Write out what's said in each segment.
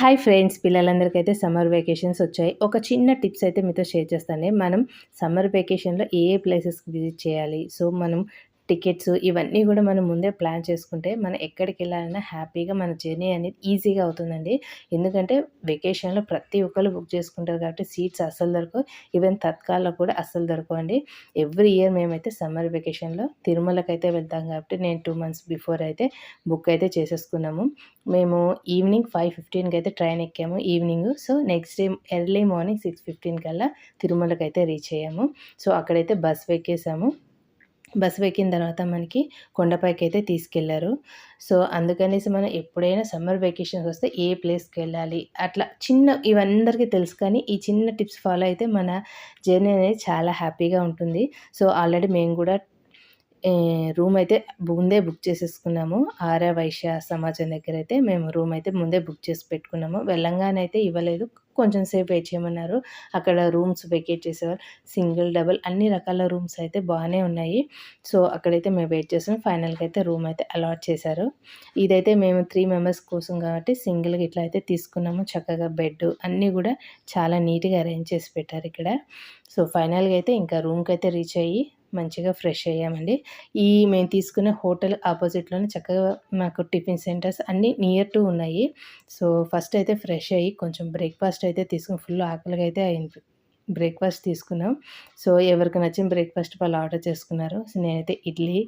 Hi friends పిల్లలందరికైతే summer vacations వచ్చాయి. ఒక చిన్న టిప్స్ అయితే మీతో షేర్ చేస్తాను. మనం సమ్మర్ వెకేషన్లో ఏ ఏ ప్లేసెస్కి విజిట్ చేయాలి? సో మనం టికెట్స్ ఇవన్నీ కూడా మనం ముందే ప్లాన్ చేసుకుంటే మనం ఎక్కడికి వెళ్ళాలన్నా హ్యాపీగా మన జర్నీ అనేది ఈజీగా అవుతుందండి. ఎందుకంటే వెకేషన్లో ప్రతి ఒక్కరు బుక్ చేసుకుంటారు కాబట్టి సీట్స్ అస్సలు దొరకవు. ఈవెన్ తత్కాల్లో కూడా అస్సలు దొరకవండి. ఎవ్రీ ఇయర్ మేమైతే సమ్మర్ వెకేషన్లో తిరుమలకి అయితే వెళ్తాం కాబట్టి నేను టూ మంత్స్ బిఫోర్ అయితే బుక్ అయితే చేసేసుకున్నాము. మేము ఈవినింగ్ ఫైవ్ ఫిఫ్టీన్కి అయితే ట్రైన్ ఎక్కాము evening. So next day early morning six fifteen కల్లా తిరుమలకి అయితే రీచ్ అయ్యాము. సో అక్కడైతే బస్ ఎక్కేసాము బస్సు ఎక్కిన తర్వాత మనకి కొండపైకి అయితే తీసుకెళ్ళారు. సో అందుకనేసి మనం ఎప్పుడైనా సమ్మర్ వెకేషన్స్ వస్తే ఏ ప్లేస్కి వెళ్ళాలి? అట్లా చిన్న ఇవందరికీ తెలుసు కానీ ఈ చిన్న టిప్స్ ఫాలో అయితే మన జర్నీ అనేది చాలా హ్యాపీగా ఉంటుంది. సో ఆల్రెడీ మేము కూడా రూమ్ అయితే ముందే బుక్ చేసేసుకున్నాము. ఆర్య వైశ్య సమాజం దగ్గర అయితే మేము రూమ్ అయితే ముందే బుక్ చేసి పెట్టుకున్నాము. వెళ్ళంగానే అయితే ఇవ్వలేదు. కొంచెం సేపు వెయిట్ చేయమన్నారు. అక్కడ రూమ్స్ వెకేట్ చేసేవారు సింగిల్ డబుల్ అన్ని రకాల రూమ్స్ అయితే బాగానే ఉన్నాయి. సో అక్కడైతే మేము వెయిట్ చేసాం. ఫైనల్గా అయితే రూమ్ అయితే అలాట్ చేశారు. ఇదైతే మేము త్రీ మెంబర్స్ కోసం కాబట్టి సింగిల్గా ఇట్లా అయితే తీసుకున్నాము. చక్కగా బెడ్ అన్నీ కూడా చాలా నీట్గా అరేంజ్ చేసి పెట్టారు ఇక్కడ. సో ఫైనల్గా అయితే ఇంకా రూమ్కి అయితే రీచ్ అయ్యి మంచిగా ఫ్రెష్ అయ్యామండి. ఈ మేము తీసుకునే హోటల్ ఆపోజిట్లోనే చక్కగా మాకు టిఫిన్ సెంటర్స్ అన్నీ నియర్ టు ఉన్నాయి. సో ఫస్ట్ అయితే ఫ్రెష్ అయ్యి కొంచెం బ్రేక్ఫాస్ట్ అయితే తీసుకుని ఫుల్ ఆకలిగా అయితే అయింది. బ్రేక్ఫాస్ట్ తీసుకున్నాం. సో ఎవరికి నచ్చిన బ్రేక్ఫాస్ట్ వాళ్ళు ఆర్డర్ చేసుకున్నారు. సో నేనైతే ఇడ్లీ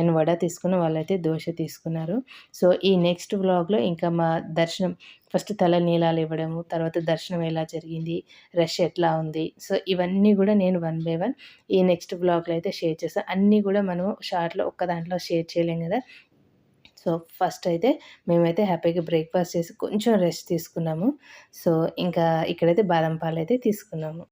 అండ్ వడ తీసుకున్న వాళ్ళైతే దోశ తీసుకున్నారు. సో ఈ నెక్స్ట్ వ్లాగ్లో ఇంకా మా దర్శనం ఫస్ట్ తల నీలాలు ఇవ్వడము తర్వాత దర్శనం ఎలా జరిగింది రష్ ఎట్లా ఉంది. సో ఇవన్నీ కూడా నేను వన్ బై వన్ ఈ నెక్స్ట్ బ్లాగ్లో అయితే షేర్ చేస్తాను అన్నీ కూడా మనం షార్ట్లో ఒక్క దాంట్లో షేర్ చేయలేం కదా. సో ఫస్ట్ అయితే మేమైతే హ్యాపీగా బ్రేక్ఫాస్ట్ చేసి కొంచెం రెస్ట్ తీసుకున్నాము. సో ఇంకా ఇక్కడైతే బాదం పాలు అయితే తీసుకున్నాము.